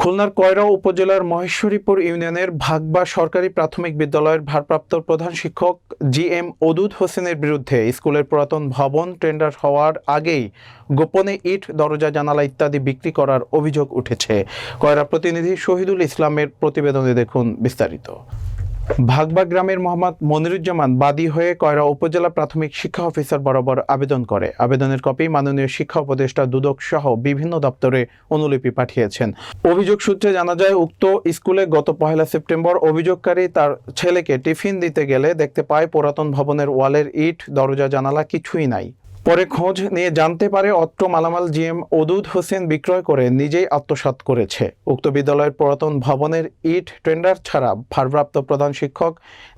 খুলনার কয়রা উপজেলার মহেশ্বরীপুর ইউনিয়নের ভাগবা সরকারি প্রাথমিক বিদ্যালয়ের ভারপ্রাপ্ত প্রধান শিক্ষক জি এম ওদুদ হোসেনের বিরুদ্ধে স্কুলের পুরাতন ভবন টেন্ডার হওয়ার আগেই গোপনে ইট, দরজা, জানালা ইত্যাদি বিক্রি করার অভিযোগ উঠেছে। কয়রা প্রতিনিধি শহীদুল ইসলামের প্রতিবেদনে দেখুন বিস্তারিত। ভাগবা গ্রামের মোহাম্মদ মনিরুজ্জামান বাদী হয়ে কয়রা উপজেলা প্রাথমিক শিক্ষা অফিসার বরাবর আবেদন করে। আবেদনের কপি মাননীয় শিক্ষা উপদেষ্টা দুদক সহ বিভিন্ন দপ্তরে অনুলিপি পাঠিয়েছেন। অভিযোগ সূত্রে জানা যায়, উক্ত স্কুলে গত পহেলা সেপ্টেম্বর অভিযোগকারী তার ছেলেকে টিফিন দিতে গেলে দেখতে পায় পুরাতন ভবনের ওয়ালের ইট, দরজা, জানালা কিছুই নাই। পরে খোঁজ নিয়ে জানতে পারে অত্র মালামাল জিএম ওদুদ হোসেন বিক্রয় করে নিজেই আত্মসাৎ করেছে। উক্ত বিদ্যালয়ের পুরাতন ভবনের ইট টেন্ডার ছাড়া ভারপ্রাপ্ত প্রধান শিক্ষক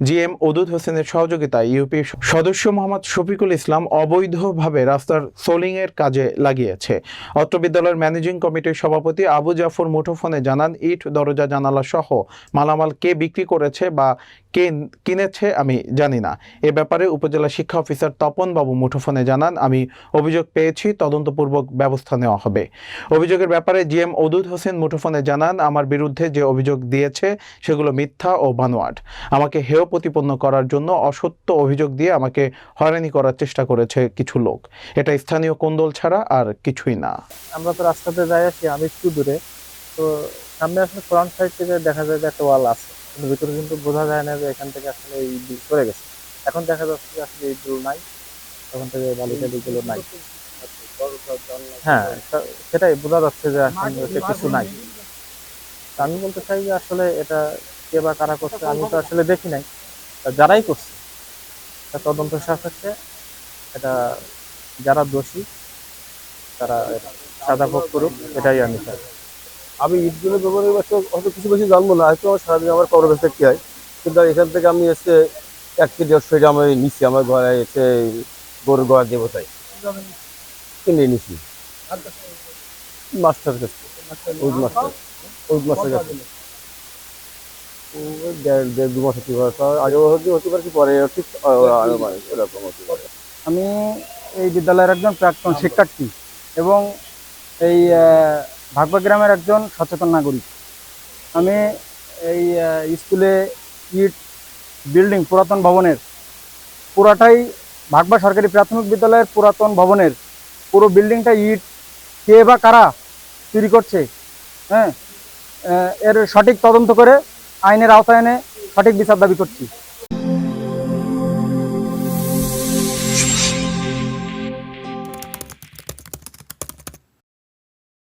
জিএম ওদুদ হোসেনের সহযোগিতায় ইউপি সদস্য মোহাম্মদ শফিকুল ইসলাম অবৈধভাবে রাস্তার সোলিংয়ের কাজে লাগিয়েছে। অত্র বিদ্যালয়ের ম্যানেজিং কমিটির সভাপতি আবু জাফর মুঠোফোনে জানান, ইট, দরজা জানালা সহ মালামাল কে বিক্রি করেছে বা কে কিনেছে আমি জানি না। এ ব্যাপারে উপজেলা শিক্ষা অফিসার তপন বাবু মুঠোফোনে জানান, আমি অভিযোগ পেয়েছি, তদন্তপূর্বক ব্যবস্থা নেওয়া হবে। অভিযোগের ব্যাপারে জিএম ওদুদ হোসেন মুঠোফোনে জানান, আমার বিরুদ্ধে যে অভিযোগ দিয়েছে, সেগুলো মিথ্যা ও বানোয়াট। আমাকে হেয় প্রতিপন্ন করার জন্য অসত্য অভিযোগ দিয়ে আমাকে হয়রানি করার চেষ্টা করেছে কিছু লোক। এটা স্থানীয় কোন্দল ছাড়া আর কিছুই না। আমরা তো রাস্তাতে যাই আসি, আমি একটু দূরে। তো সামনে আসলে ফ্রন্ট সাইড থেকে দেখা যায় যে একটা ওয়াল আছে। কিন্তু ভিতরে কিন্তু বোঝা যায় না যে এখান থেকে আসলে এই বিল করে গেছে। এখন দেখা যাচ্ছে যে আসলে এই বিল নাই তখন থেকে বালি টালি গুলো নাই। হ্যাঁ সেটাই বোঝা যাচ্ছে যে আসলে কিছু নাই। আমি বলতে চাই যে আসলে এটা কে বা কারা করছে, আমি তো আসলে দেখি নাই। যারাই করছে তদন্ত সাপেক্ষে এটা যারা দোষী, তারা সাজা ভোগ করুক, এটাই আমি চাই। আমি ব্যবহারের ব্যবস্থা হয়তো কিছু বেশি জানব না, হয়তো আমার সারাদিন আমার কবর ব্যবস্থা কি হয়। কিন্তু এখান থেকে আমি এসে এক কেজি দেড়শো এটা আমি নিচ্ছি আমার ঘরে এসে গরুর গোড়া দেবো তাই কিনে নিচ্ছি মাস্টার কাছে। দেড় দু কি পরে? ঠিক এরকম আমি এই বিদ্যালয়ের একজন প্রাক্তন শিক্ষার্থী এবং এই ভাগবা গ্রামের একজন সচেতন নাগরিক। আমি এই স্কুলে ইট বিল্ডিং, পুরাতন ভবনের, পুরাটাই ভাগবা সরকারি প্রাথমিক বিদ্যালয়ের পুরাতন ভবনের, পুরো বিল্ডিংটা ইট কে বা কারা চুরি করছে হ্যাঁ এর সঠিক তদন্ত করে আইনের আওতায় এনে সঠিক বিচার দাবি করছি।